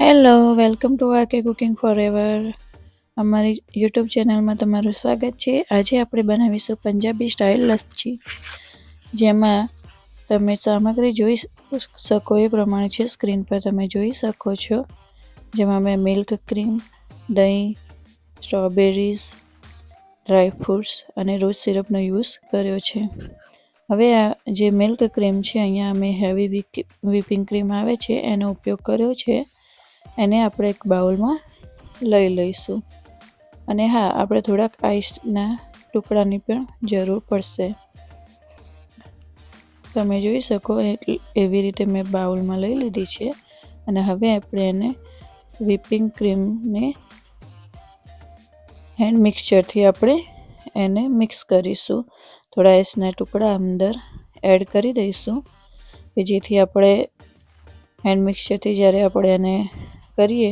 Hello welcome to R K cooking forever અમારી YouTube ચેનલમાં તમારું સ્વાગત છે. આજે આપણે બનાવીશું પંજાબી સ્ટાઇલ લસ્સી, જેમાં તમે સામગ્રી જોઈ શકો, એ પ્રમાણે છે. સ્ક્રીન પર તમે જોઈ શકો છો, જેમાં મેં મિલ્ક ક્રીમ દહીં સ્ટ્રોબેરીઝ ડ્રાયફ્રૂટ્સ અને રોજ સિરપનો યુઝ કર્યો છે. હવે આ જે મિલ્ક ક્રીમ છે, અહીંયા અમે હેવી વિપિંગ ક્રીમ આવે છે, એનો ઉપયોગ કર્યો છે. એને આપણે એક બાઉલમાં લઈ લઈશું. અને હા, આપણે થોડાક આઈસના ટુકડાની પણ જરૂર પડશે. તમે જોઈ શકો એવી રીતે મેં બાઉલમાં લઈ લીધી છે. અને હવે આપણે એને વિપિંગ ક્રીમને હેન્ડ મિક્સચરથી આપણે એને મિક્સ કરીશું. થોડા આઈસના ટુકડા અંદર એડ કરી દઈશું. કે જેથી આપણે હેન્ડ મિક્સચરથી જ્યારે આપણે એને કરીએ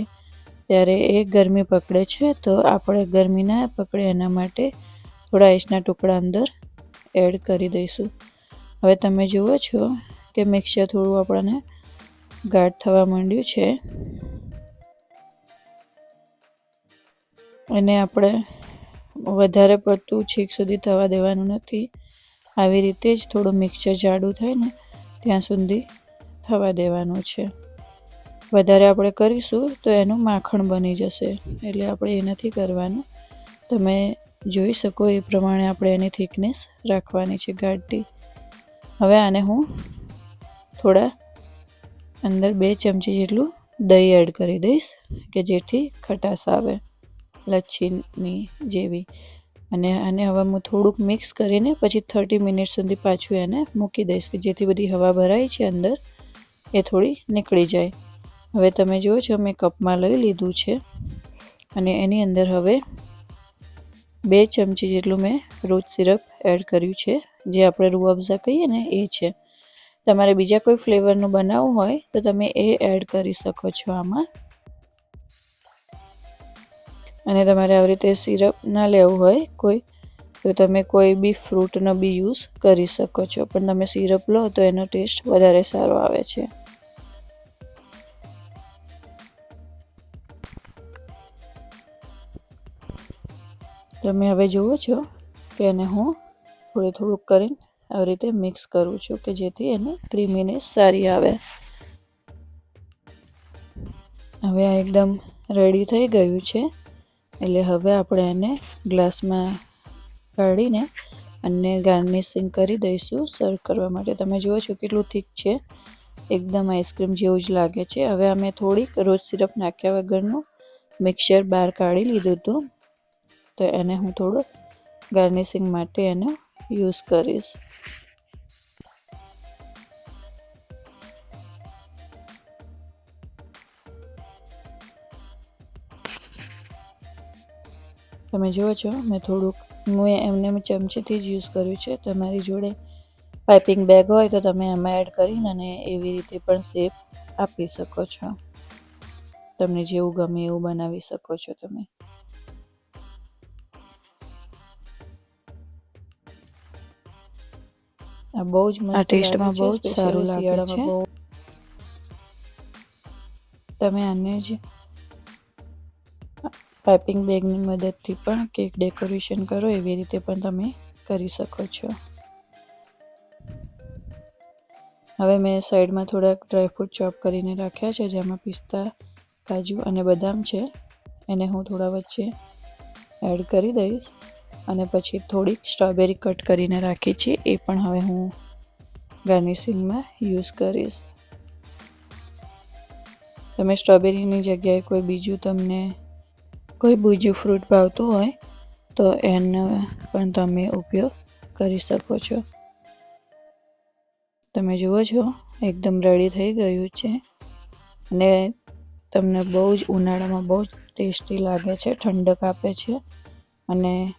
ત્યારે એ ગરમી પકડે છે, તો આપણે ગરમી ના પકડે એના માટે થોડા આઈસના ટુકડા અંદર એડ કરી દઈશું. હવે તમે જુઓ છો કે મિક્સર થોડું આપણને ગાઢ થવા માંડ્યું છે. એને આપણે વધારે પડતું છીક સુધી થવા દેવાનું નથી. આવી રીતે જ થોડું મિક્સર જાડું થાય ને, ત્યાં સુધી થવા દેવાનું છે. વધારે આપણે કરીશું તો એનું માખણ બની જશે. એટલે આપણે એ નથી કરવાનું. તમે જોઈ શકો એ પ્રમાણે આપણે એની થિકનેસ રાખવાની છે ગાઢી. હવે આને હું થોડા અંદર બે ચમચી જેટલું દહીં એડ કરી દઈશ, કે જેથી ખટાશ આવે લચ્છીની જેવી. અને આને હવે હું થોડુંક મિક્સ કરીને પછી થર્ટી મિનિટ સુધી પાછું એને મૂકી દઈશ, કે જેથી બધી હવા ભરાઈ છે અંદર, એ થોડી નીકળી જાય. હવે તમે જુઓ છો, મેં કપમાં લઈ લીધું છે અને એની અંદર હવે બે ચમચી જેટલું મેં રોજ સિરપ એડ કર્યું છે. જે આપણે રૂ અફઝા કહીએ ને, એ છે. તમારે બીજા કોઈ ફ્લેવરનું બનાવવું હોય તો તમે એ એડ કરી શકો છો આમાં. અને તમારે આવી રીતે સિરપ ના લેવું હોય કોઈ, તો તમે કોઈ બી ફ્રૂટનો બી યુઝ કરી શકો છો. પણ તમે સિરપ લો તો એનો ટેસ્ટ વધારે સારો આવે છે. તમે હવે જુઓ છો કે એને હું થોડું થોડુંક કરીને આવી રીતે મિક્સ કરું છું કે જેથી એને ક્રીમીનેસ સારી આવે. હવે આ એકદમ રેડી થઈ ગયું છે. એટલે હવે આપણે એને ગ્લાસમાં કાઢીને અને ગાર્નિશિંગ કરી દઈશું સર્વ કરવા માટે. તમે જુઓ છો કેટલું થીક છે. એકદમ આઈસ્ક્રીમ જેવું જ લાગે છે. હવે અમે થોડીક રોજ સિરપ નાખ્યા વગરનું મિક્સર બહાર કાઢી લીધું હતું. તો એને હું થોડું ગાર્નિશિંગ માટે એને યુઝ કરીશ. તમે જુઓ છો, મેં થોડુંક, હું એમને ચમચીથી જ યુઝ કર્યું છે. તમારી જોડે પાઇપિંગ બેગ હોય તો તમે એમાં એડ કરીને અને એવી રીતે પણ શેપ આપી શકો છો. તમને જેવું ગમે એવું બનાવી શકો છો તમે. આ બહુ જ મસ્ત ટેસ્ટમાં બહુ જ સારું લાગે છે. તમે આને જ પાઇપિંગ બેગની મદદથી પણ કેક ડેકોરેશન કરો એવી રીતે પણ તમે કરી શકો છો. હવે મેં સાઈડમાં થોડાક ડ્રાયફ્રૂટ ચોપ કરીને રાખ્યા છે જેમાં પિસ્તા કાજુ અને બદામ છે. એને હું થોડા વચ્ચે એડ કરી દઈશ. અને પછી થોડીક સ્ટ્રોબેરી કટ કરીને રાખી છે. એ પણ હવે હું ગાર્નિશિંગમાં યુઝ કરીશ. તમે સ્ટ્રોબેરીની જગ્યાએ કોઈ બીજું તમને કોઈ બીજું ફ્રૂટ ભાવતું હોય, તો એનો પણ તમે ઉપયોગ કરી શકો છો. તમે જુઓ છો, એકદમ રેડી થઈ ગયું છે. અને તમને બહુ જ ઉનાળામાં બહુ જ ટેસ્ટી લાગે છે, ઠંડક આપે છે. અને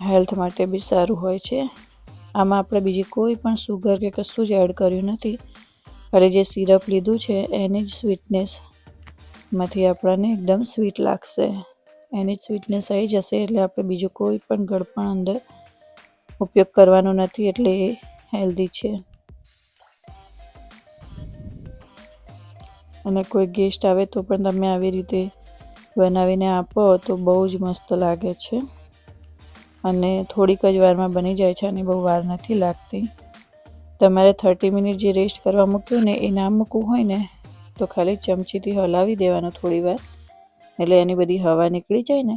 હેલ્થ માટે બી સારું હોય છે. આમાં આપણે બીજી કોઈ પણ સુગર કે કશું જ એડ કર્યું નથી. ખાલી જે સિરપ લીધું છે એની જ સ્વીટનેસમાંથી આપણને એકદમ સ્વીટ લાગશે. એની જ સ્વીટનેસ આવી જશે એટલે આપણે બીજું કોઈ પણ ગળપણ અંદર ઉપયોગ કરવાનો નથી એટલે એ હેલ્ધી છે. અને કોઈ ગેસ્ટ આવે તો પણ તમે આવી રીતે બનાવીને આપો તો બહુ જ મસ્ત લાગે છે. અને થોડીક જ વારમાં બની જાય છે અને બહુ વાર નથી લાગતી. તમારે થર્ટી મિનિટ જે રેસ્ટ કરવા મૂક્યું ને એ ના મૂકવું હોય ને, તો ખાલી ચમચીથી હલાવી દેવાનું થોડી વાર. એટલે એની બધી હવા નીકળી જાય ને,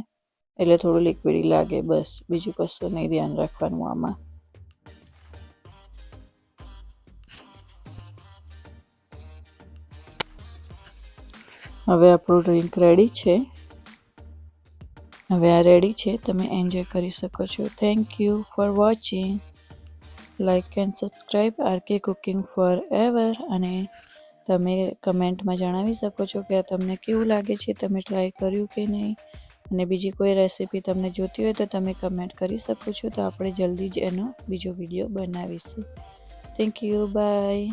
એટલે થોડું લિક્વિડી લાગે બસ. બીજું કશું નહીં ધ્યાન રાખવાનું આમાં. હવે આપણું ડ્રિંક રેડી છે. હવે આ રેડી છે. તમે એન્જોય કરી શકો છો. Thank you for watching like and subscribe RK cooking forever અને તમે કમેન્ટમાં જણાવી શકો છો કે આ તમને કેવું લાગે છે, તમે ટ્રાય કર્યું કે નહીં? અને બીજી કોઈ રેસીપી તમને જોતી હોય તો તમે કમેન્ટ કરી શકો છો. તો આપણે જલ્દી જ એનો બીજો વીડિયો બનાવીશું. Thank you bye